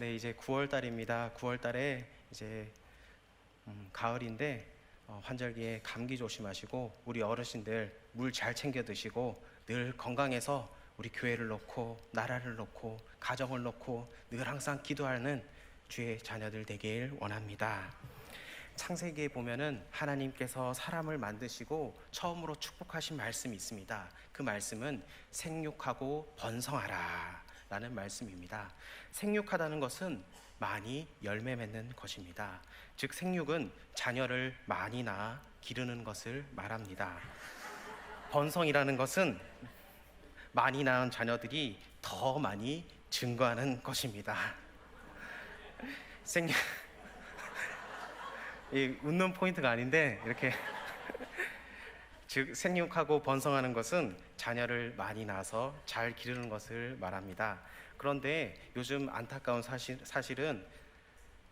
네, 이제 9월 달입니다. 9월 달에 이제 음, 가을인데 어, 환절기에 감기 조심하시고 우리 어르신들 물 잘 챙겨 드시고 늘 건강해서 우리 교회를 놓고 나라를 놓고 가정을 놓고 늘 항상 기도하는 주의 자녀들 되길 원합니다. 창세기에 보면은 하나님께서 사람을 만드시고 처음으로 축복하신 말씀이 있습니다. 그 말씀은 생육하고 번성하라 라는 말씀입니다. 생육하다는 것은 많이 열매 맺는 것입니다. 즉 생육은 자녀를 많이 낳아 기르는 것을 말합니다. 번성이라는 것은 많이 낳은 자녀들이 더 많이 증거하는 것입니다. 생육 이 웃는 포인트가 아닌데 이렇게 즉 생육하고 번성하는 것은 자녀를 많이 낳아서 잘 기르는 것을 말합니다. 그런데 요즘 안타까운 사실, 사실은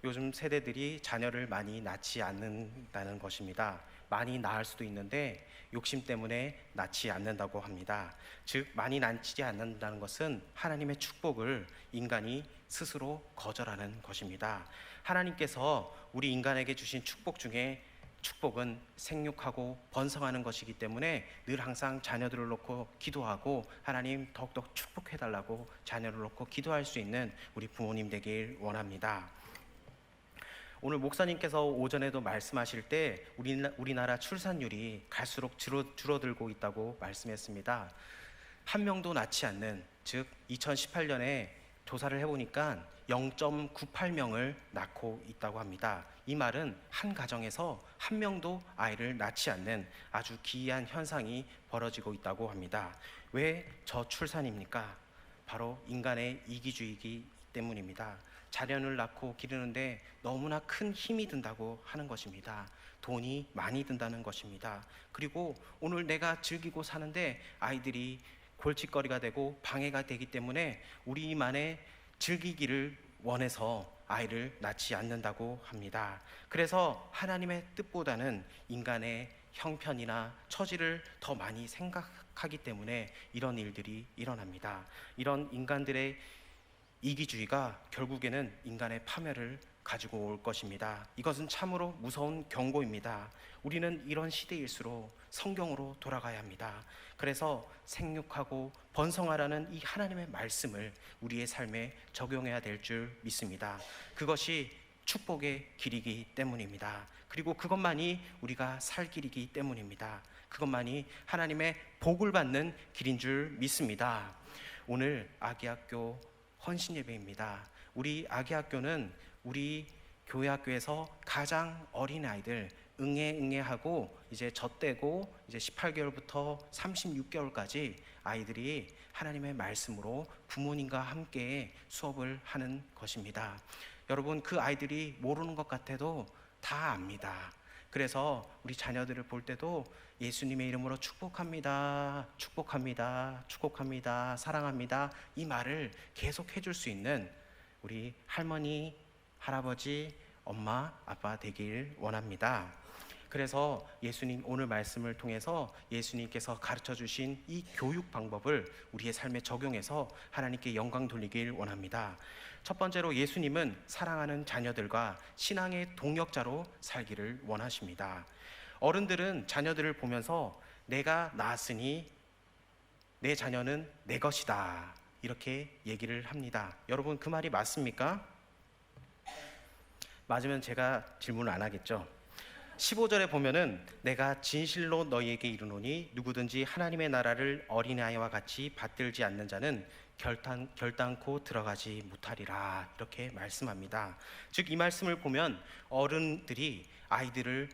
요즘 세대들이 자녀를 많이 낳지 않는다는 것입니다. 많이 낳을 수도 있는데 욕심 때문에 낳지 않는다고 합니다. 즉 많이 낳지 않는다는 것은 하나님의 축복을 인간이 스스로 거절하는 것입니다. 하나님께서 우리 인간에게 주신 축복 중에 축복은 생육하고 번성하는 것이기 때문에 늘 항상 자녀들을 놓고 기도하고 하나님 더욱더 축복해 달라고 자녀를 놓고 기도할 수 있는 우리 부모님 되길 원합니다. 오늘 목사님께서 오전에도 말씀하실 때 우리나- 우리나라 출산율이 갈수록 줄어, 줄어 들고 있다고 말씀했습니다. 한 명도 낳지 않는 즉 2018년에 조사를 해보니까 0.98명을 낳고 있다고 합니다. 이 말은 한 가정에서 한 명도 아이를 낳지 않는 아주 기이한 현상이 벌어지고 있다고 합니다. 왜 저출산입니까? 바로 인간의 이기주의이기 때문입니다. 자녀를 낳고 기르는데 너무나 큰 힘이 든다고 하는 것입니다. 돈이 많이 든다는 것입니다. 그리고 오늘 내가 즐기고 사는데 아이들이 골칫거리가 되고 방해가 되기 때문에 우리만의 즐기기를 원해서 아이를 낳지 않는다고 합니다. 그래서 하나님의 뜻보다는 인간의 형편이나 처지를 더 많이 생각하기 때문에 이런 일들이 일어납니다. 이런 인간들의 이기주의가 결국에는 인간의 파멸을 가지고 올 것입니다. 이것은 참으로 무서운 경고입니다. 우리는 이런 시대일수록 성경으로 돌아가야 합니다. 그래서 생육하고 번성하라는 이 하나님의 말씀을 우리의 삶에 적용해야 될 줄 믿습니다. 그것이 축복의 길이기 때문입니다. 그리고 그것만이 우리가 살 길이기 때문입니다. 그것만이 하나님의 복을 받는 길인 줄 믿습니다. 오늘 아기 학교 헌신 예배입니다. 우리 아기 학교는 우리 교회 학교에서 가장 어린 아이들 응애 응애하고 이제 젖대고 이제 18개월부터 36개월까지 아이들이 하나님의 말씀으로 부모님과 함께 수업을 하는 것입니다. 여러분 그 아이들이 모르는 것 같아도 다 압니다. 그래서 우리 자녀들을 볼 때도 예수님의 이름으로 축복합니다. 축복합니다. 축복합니다. 사랑합니다. 이 말을 계속 해줄 수 있는 우리 할머니, 할아버지, 엄마, 아빠 되길 원합니다. 그래서 예수님 오늘 말씀을 통해서 예수님께서 가르쳐 주신 이 교육 방법을 우리의 삶에 적용해서 하나님께 영광 돌리길 원합니다. 첫 번째로 예수님은 사랑하는 자녀들과 신앙의 동역자로 살기를 원하십니다. 어른들은 자녀들을 보면서 내가 낳았으니 내 자녀는 내 것이다. 이렇게 얘기를 합니다. 여러분 그 말이 맞습니까? 맞으면 제가 질문을 안 하겠죠. 15절에 보면은 내가 진실로 너희에게 이르노니 누구든지 하나님의 나라를 어린아이와 같이 받들지 않는 자는 결단, 결단코 들어가지 못하리라 이렇게 말씀합니다. 즉 이 말씀을 보면 어른들이 아이들을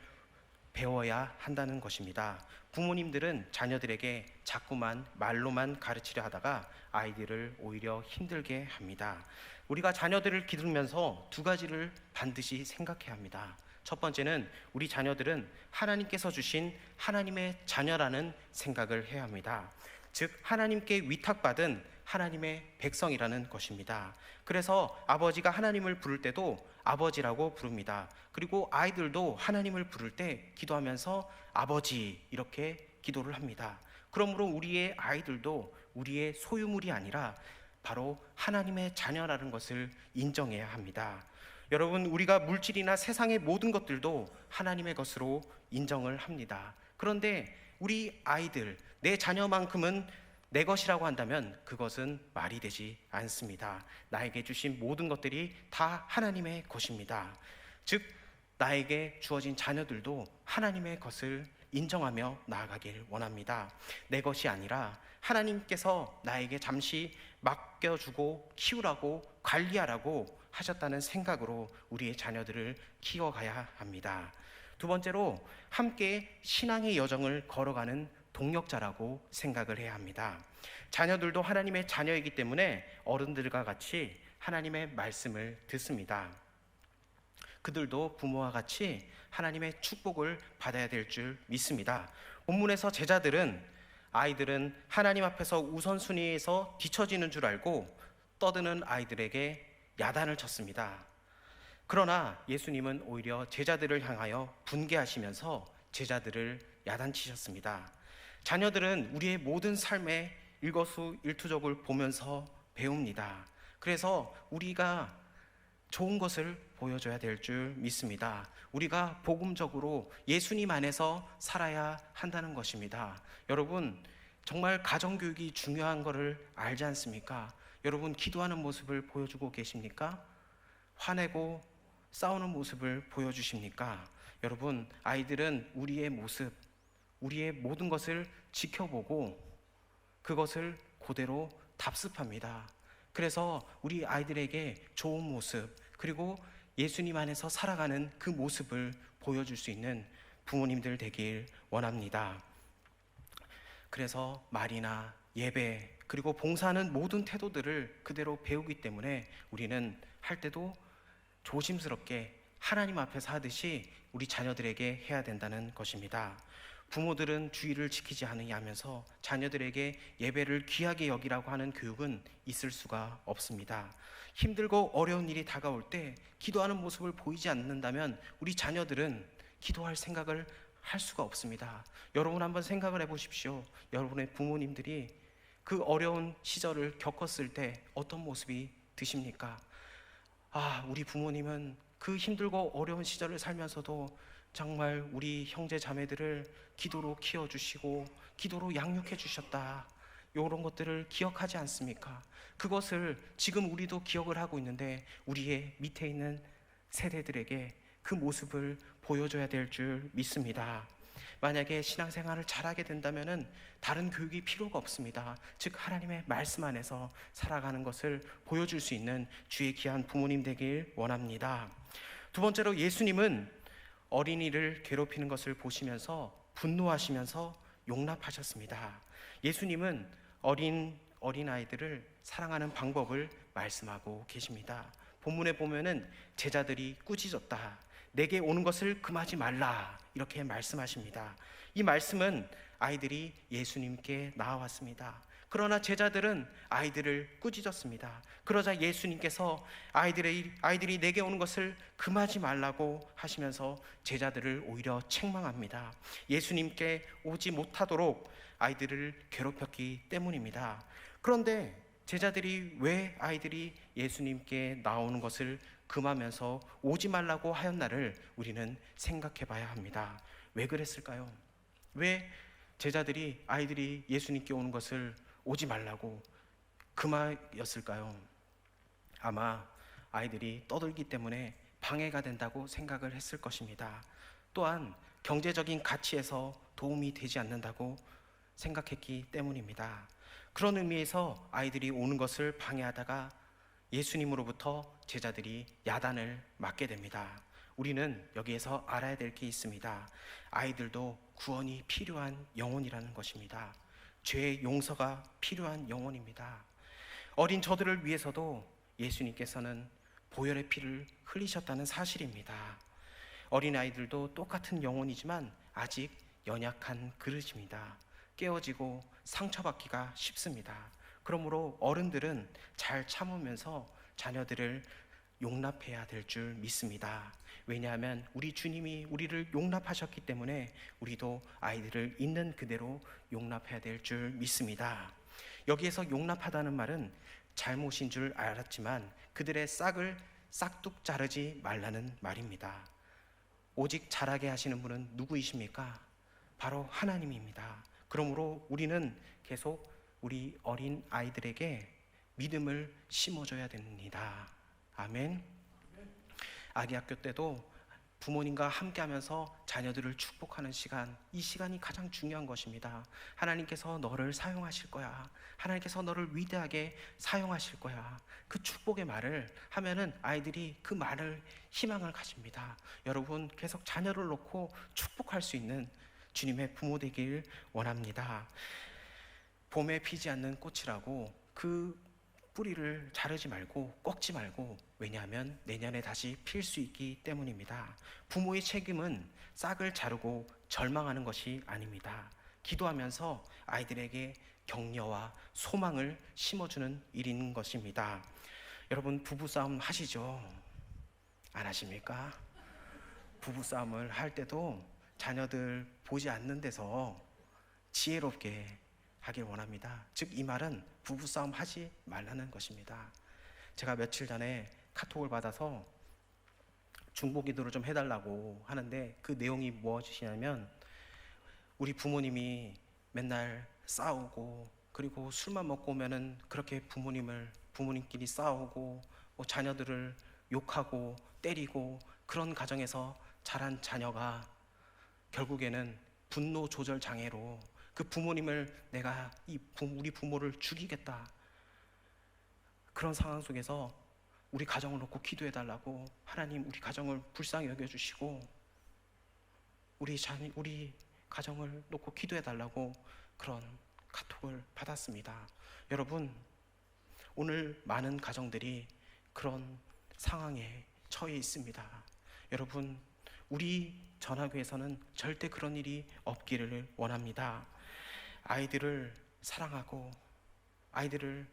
배워야 한다는 것입니다. 부모님들은 자녀들에게 자꾸만 말로만 가르치려 하다가 아이들을 오히려 힘들게 합니다. 우리가 자녀들을 기르면서 두 가지를 반드시 생각해야 합니다. 첫 번째는 우리 자녀들은 하나님께서 주신 하나님의 자녀라는 생각을 해야 합니다. 즉 하나님께 위탁받은 하나님의 백성이라는 것입니다. 그래서 아버지가 하나님을 부를 때도 아버지라고 부릅니다. 그리고 아이들도 하나님을 부를 때 기도하면서 아버지 이렇게 기도를 합니다. 그러므로 우리의 아이들도 우리의 소유물이 아니라 바로 하나님의 자녀라는 것을 인정해야 합니다. 여러분, 우리가 물질이나 세상의 모든 것들도 하나님의 것으로 인정을 합니다. 그런데 우리 아이들, 내 자녀만큼은 내 것이라고 한다면 그것은 말이 되지 않습니다. 나에게 주신 모든 것들이 다 하나님의 것입니다. 즉, 나에게 주어진 자녀들도 하나님의 것을 인정하며 나아가길 원합니다. 내 것이 아니라 하나님께서 나에게 잠시 맡겨주고 키우라고 관리하라고 하셨다는 생각으로 우리의 자녀들을 키워가야 합니다. 두 번째로 함께 신앙의 여정을 걸어가는 동력자라고 생각을 해야 합니다. 자녀들도 하나님의 자녀이기 때문에 어른들과 같이 하나님의 말씀을 듣습니다. 그들도 부모와 같이 하나님의 축복을 받아야 될 줄 믿습니다. 본문에서 제자들은 아이들은 하나님 앞에서 우선순위에서 뒤처지는 줄 알고 떠드는 아이들에게 야단을 쳤습니다. 그러나 예수님은 오히려 제자들을 향하여 분개하시면서 제자들을 야단치셨습니다. 자녀들은 우리의 모든 삶의 일거수 일투족을 보면서 배웁니다. 그래서 우리가 좋은 것을 보여줘야 될 줄 믿습니다. 우리가 복음적으로 예수님 안에서 살아야 한다는 것입니다. 여러분, 정말 가정교육이 중요한 것을 알지 않습니까? 여러분, 기도하는 모습을 보여주고 계십니까? 화내고 싸우는 모습을 보여주십니까? 여러분, 아이들은 우리의 모습, 우리의 모든 것을 지켜보고 그것을 그대로 답습합니다. 그래서 우리 아이들에게 좋은 모습, 그리고 예수님 안에서 살아가는 그 모습을 보여줄 수 있는 부모님들 되길 원합니다. 그래서 말이나 예배, 그리고 봉사하는 모든 태도들을 그대로 배우기 때문에 우리는 할 때도 조심스럽게 하나님 앞에서 하듯이 우리 자녀들에게 해야 된다는 것입니다. 부모들은 주의를 지키지 않으면서 자녀들에게 예배를 귀하게 여기라고 하는 교육은 있을 수가 없습니다. 힘들고 어려운 일이 다가올 때 기도하는 모습을 보이지 않는다면 우리 자녀들은 기도할 생각을 할 수가 없습니다. 여러분 한번 생각을 해 보십시오. 여러분의 부모님들이 그 어려운 시절을 겪었을 때 어떤 모습이 드십니까? 아, 우리 부모님은 그 힘들고 어려운 시절을 살면서도 정말 우리 형제 자매들을 기도로 키워주시고 기도로 양육해 주셨다. 이런 것들을 기억하지 않습니까? 그것을 지금 우리도 기억을 하고 있는데 우리의 밑에 있는 세대들에게 그 모습을 보여줘야 될 줄 믿습니다. 만약에 신앙생활을 잘하게 된다면은 다른 교육이 필요가 없습니다. 즉 하나님의 말씀 안에서 살아가는 것을 보여줄 수 있는 주의 귀한 부모님 되길 원합니다. 두 번째로 예수님은 어린이를 괴롭히는 것을 보시면서 분노하시면서 용납하셨습니다. 예수님은 어린 어린 아이들을 사랑하는 방법을 말씀하고 계십니다. 본문에 보면은 제자들이 꾸짖었다. 내게 오는 것을 금하지 말라. 이렇게 말씀하십니다. 이 말씀은 아이들이 예수님께 나와왔습니다. 그러나 제자들은 아이들을 꾸짖었습니다. 그러자 예수님께서 아이들의 아이들이 내게 오는 것을 금하지 말라고 하시면서 제자들을 오히려 책망합니다. 예수님께 오지 못하도록 아이들을 괴롭혔기 때문입니다. 그런데 제자들이 왜 아이들이 예수님께 나오는 것을 금하면서 오지 말라고 하였나를 우리는 생각해 봐야 합니다. 왜 그랬을까요? 왜 제자들이 아이들이 예수님께 오는 것을 오지 말라고 금하였을까요? 아마 아이들이 떠들기 때문에 방해가 된다고 생각을 했을 것입니다. 또한 경제적인 가치에서 도움이 되지 않는다고 생각했기 때문입니다. 그런 의미에서 아이들이 오는 것을 방해하다가 예수님으로부터 제자들이 야단을 맞게 됩니다. 우리는 여기에서 알아야 될 게 있습니다. 아이들도 구원이 필요한 영혼이라는 것입니다. 죄의 용서가 필요한 영혼입니다. 어린 저들을 위해서도 예수님께서는 보혈의 피를 흘리셨다는 사실입니다. 어린 아이들도 똑같은 영혼이지만 아직 연약한 그릇입니다. 깨어지고 상처받기가 쉽습니다. 그러므로 어른들은 잘 참으면서 자녀들을 용납해야 될 줄 믿습니다. 왜냐하면 우리 주님이 우리를 용납하셨기 때문에 우리도 아이들을 있는 그대로 용납해야 될 줄 믿습니다. 여기에서 용납하다는 말은 잘못인 줄 알았지만 그들의 싹을 싹둑 자르지 말라는 말입니다. 오직 자라게 하시는 분은 누구이십니까? 바로 하나님입니다. 그러므로 우리는 계속 우리 어린 아이들에게 믿음을 심어줘야 됩니다. 아멘. 아기 학교 때도 부모님과 함께 하면서 자녀들을 축복하는 시간, 이 시간이 가장 중요한 것입니다. 하나님께서 너를 사용하실 거야. 하나님께서 너를 위대하게 사용하실 거야. 그 축복의 말을 하면은 아이들이 그 말을 희망을 가집니다. 여러분 계속 자녀를 놓고 축복할 수 있는 주님의 부모 되길 원합니다. 봄에 피지 않는 꽃이라고 그 뿌리를 자르지 말고 꺾지 말고 왜냐하면 내년에 다시 필 수 있기 때문입니다. 부모의 책임은 싹을 자르고 절망하는 것이 아닙니다. 기도하면서 아이들에게 격려와 소망을 심어주는 일인 것입니다. 여러분 부부싸움 하시죠? 안 하십니까? 부부싸움을 할 때도 자녀들 보지 않는 데서 지혜롭게 하길 원합니다. 즉 이 말은 부부싸움 하지 말라는 것입니다. 제가 며칠 전에 카톡을 받아서 중보 기도를 좀 해달라고 하는데 그 내용이 무엇이냐면 우리 부모님이 맨날 싸우고 그리고 술만 먹고 오면은 그렇게 부모님을 부모님끼리 싸우고 뭐 자녀들을 욕하고 때리고 그런 가정에서 자란 자녀가 결국에는 분노 조절 장애로 그 부모님을 내가 이 부, 우리 부모를 죽이겠다 그런 상황 속에서 우리 가정을 놓고 기도해 달라고 하나님 우리 가정을 불쌍히 여겨 주시고 우리 자 우리 가정을 놓고 기도해 달라고 그런 카톡을 받았습니다. 여러분 오늘 많은 가정들이 그런 상황에 처해 있습니다. 여러분 우리 전화교에서는 절대 그런 일이 없기를 원합니다. 아이들을 사랑하고 아이들을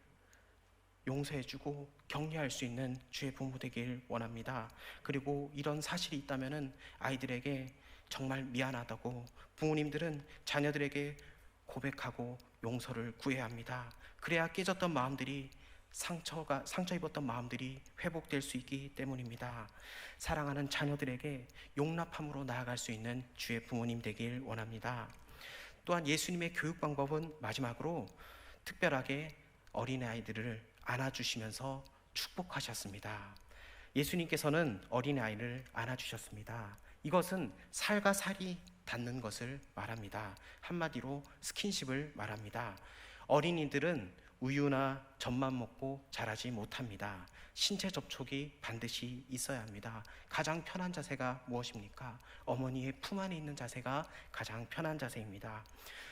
용서해주고 격려할 수 있는 주의 부모 되길 원합니다. 그리고 이런 사실이 있다면은 아이들에게 정말 미안하다고 부모님들은 자녀들에게 고백하고 용서를 구해야 합니다. 그래야 깨졌던 마음들이 상처가 상처 입었던 마음들이 회복될 수 있기 때문입니다. 사랑하는 자녀들에게 용납함으로 나아갈 수 있는 주의 부모님 되길 원합니다. 또한 예수님의 교육 방법은 마지막으로 특별하게 어린 아이들을 안아주시면서 축복하셨습니다. 예수님께서는 어린 아이를 안아주셨습니다. 이것은 살과 살이 닿는 것을 말합니다. 한마디로 스킨십을 말합니다. 어린이들은 우유나 젖만 먹고 자라지 못합니다. 신체 접촉이 반드시 있어야 합니다. 가장 편한 자세가 무엇입니까? 어머니의 품 안에 있는 자세가 가장 편한 자세입니다.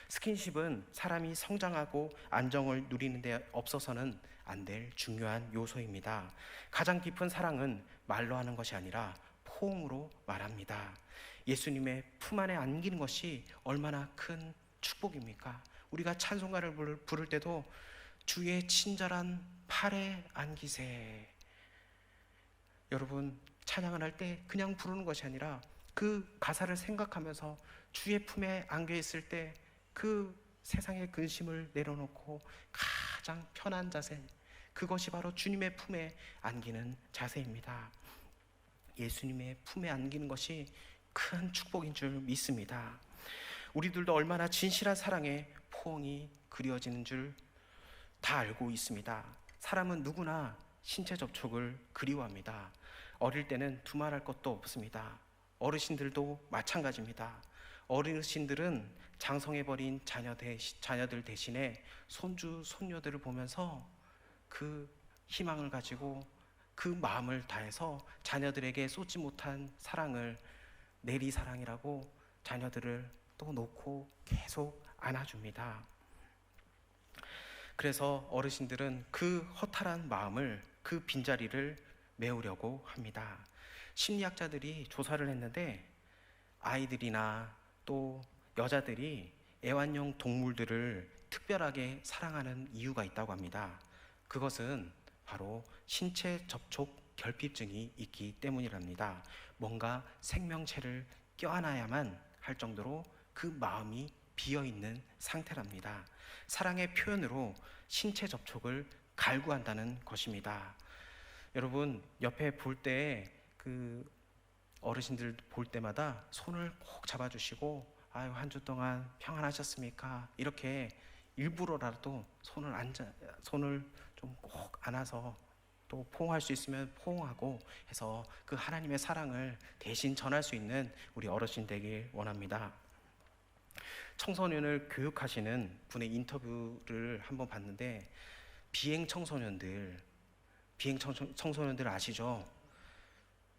스킨십은 사람이 성장하고 안정을 누리는 데 없어서는 안 될 중요한 요소입니다. 가장 깊은 사랑은 말로 하는 것이 아니라 포옹으로 말합니다. 예수님의 품 안에 안기는 것이 얼마나 큰 축복입니까? 우리가 찬송가를 부를 때도 주의 친절한 팔에 안기세. 여러분 찬양을 할 때 그냥 부르는 것이 아니라 그 가사를 생각하면서 주의 품에 안겨 있을 때 그 세상의 근심을 내려놓고 가장 편한 자세 그것이 바로 주님의 품에 안기는 자세입니다. 예수님의 품에 안기는 것이 큰 축복인 줄 믿습니다. 우리들도 얼마나 진실한 사랑에 포옹이 그려지는 줄 다 알고 있습니다. 사람은 누구나 신체 접촉을 그리워합니다. 어릴 때는 두말할 것도 없습니다. 어르신들도 마찬가지입니다. 어르신들은 장성해버린 자녀 대, 자녀들 대신에 손주, 손녀들을 보면서 그 희망을 가지고 그 마음을 다해서 자녀들에게 쏟지 못한 사랑을 내리 사랑이라고 자녀들을 또 놓고 계속 안아줍니다. 그래서 어르신들은 그 허탈한 마음을 그 빈자리를 메우려고 합니다. 심리학자들이 조사를 했는데 아이들이나 또 여자들이 애완용 동물들을 특별하게 사랑하는 이유가 있다고 합니다. 그것은 바로 신체 접촉 결핍증이 있기 때문이랍니다. 뭔가 생명체를 껴안아야만 할 정도로 그 마음이 비어 있는 상태랍니다. 사랑의 표현으로 신체 접촉을 갈구한다는 것입니다. 여러분 옆에 볼 때 그 어르신들 볼 때마다 손을 꼭 잡아주시고 아유 한 주 동안 평안하셨습니까? 이렇게 일부러라도 손을 앉아 손을 좀 꼭 안아서 또 포옹할 수 있으면 포옹하고 해서 그 하나님의 사랑을 대신 전할 수 있는 우리 어르신 되길 원합니다. 청소년을 교육하시는 분의 인터뷰를 한번 봤는데 비행 청소년들 비행 청소, 청소년들 아시죠?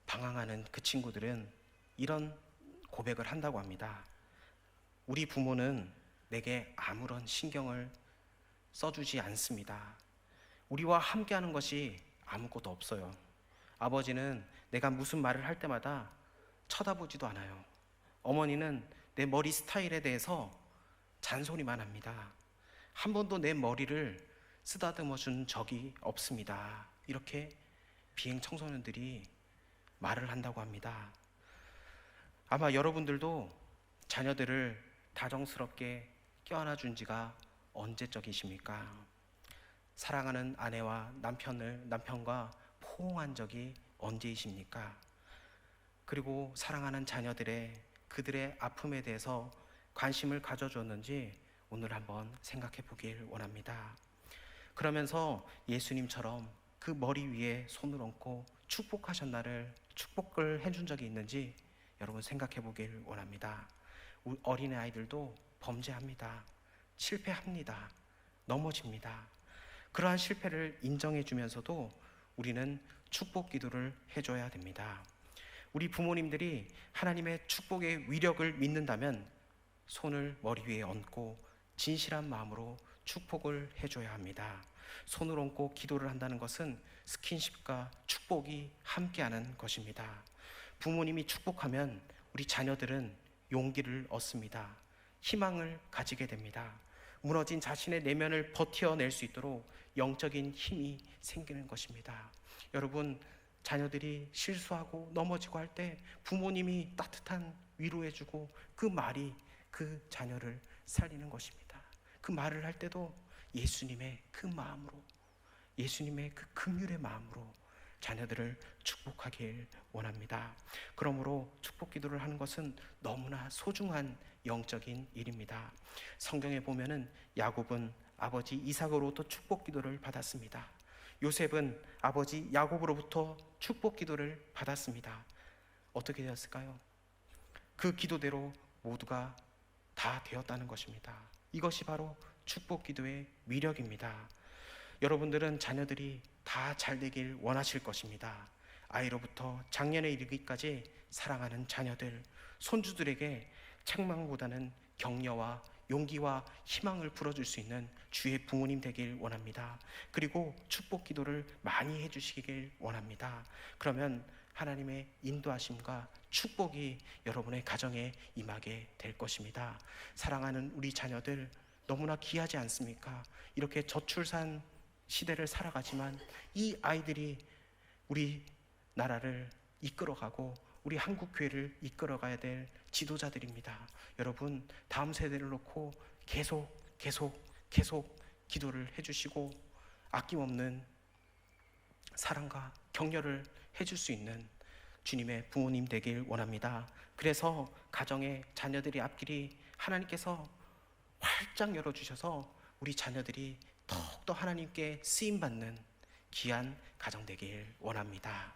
방황하는 그 친구들은 이런 고백을 한다고 합니다. 우리 부모는 내게 아무런 신경을 써주지 않습니다. 우리와 함께하는 것이 아무것도 없어요. 아버지는 내가 무슨 말을 할 때마다 쳐다보지도 않아요. 어머니는 내 머리 스타일에 대해서 잔소리만 합니다. 한 번도 내 머리를 쓰다듬어 준 적이 없습니다. 이렇게 비행 청소년들이 말을 한다고 합니다. 아마 여러분들도 자녀들을 다정스럽게 껴안아 준 지가 언제적이십니까? 사랑하는 아내와 남편을 남편과 포옹한 적이 언제이십니까? 그리고 사랑하는 자녀들의 그들의 아픔에 대해서 관심을 가져줬는지 오늘 한번 생각해 보길 원합니다. 그러면서 예수님처럼 그 머리 위에 손을 얹고 축복하셨나를 축복을 해준 적이 있는지 여러분 생각해 보길 원합니다. 어린애 아이들도 범죄합니다. 실패합니다. 넘어집니다. 그러한 실패를 인정해 주면서도 우리는 축복 기도를 해줘야 됩니다. 우리 부모님들이 하나님의 축복의 위력을 믿는다면 손을 머리 위에 얹고 진실한 마음으로 축복을 해줘야 합니다. 손을 얹고 기도를 한다는 것은 스킨십과 축복이 함께하는 것입니다. 부모님이 축복하면 우리 자녀들은 용기를 얻습니다. 희망을 가지게 됩니다. 무너진 자신의 내면을 버텨낼 수 있도록 영적인 힘이 생기는 것입니다. 여러분, 자녀들이 실수하고 넘어지고 할 때 부모님이 따뜻한 위로해주고 그 말이 그 자녀를 살리는 것입니다. 그 말을 할 때도 예수님의 그 마음으로, 예수님의 그 긍휼의 마음으로 자녀들을 축복하길 원합니다. 그러므로 축복 기도를 하는 것은 너무나 소중한 영적인 일입니다. 성경에 보면은 야곱은 아버지 이삭으로부터 축복 기도를 받았습니다. 요셉은 아버지 야곱으로부터 축복 기도를 받았습니다. 어떻게 되었을까요? 그 기도대로 모두가 다 되었다는 것입니다. 이것이 바로 축복 기도의 위력입니다. 여러분들은 자녀들이 다 잘 되길 원하실 것입니다. 아이로부터 장년에 이르기까지 사랑하는 자녀들, 손주들에게 책망보다는 격려와 용기와 희망을 불어줄 수 있는 주의 부모님 되길 원합니다. 그리고 축복 기도를 많이 해주시길 원합니다. 그러면 하나님의 인도하심과 축복이 여러분의 가정에 임하게 될 것입니다. 사랑하는 우리 자녀들 너무나 귀하지 않습니까? 이렇게 저출산 시대를 살아가지만 이 아이들이 우리 나라를 이끌어가고 우리 한국 교회를 이끌어가야 될 지도자들입니다. 여러분 다음 세대를 놓고 계속 계속 계속 기도를 해주시고 아낌없는 사랑과 격려를 해줄 수 있는 주님의 부모님 되길 원합니다. 그래서 가정의 자녀들이 앞길이 하나님께서 활짝 열어주셔서 우리 자녀들이 더욱더 하나님께 쓰임 받는 귀한 가정 되길 원합니다.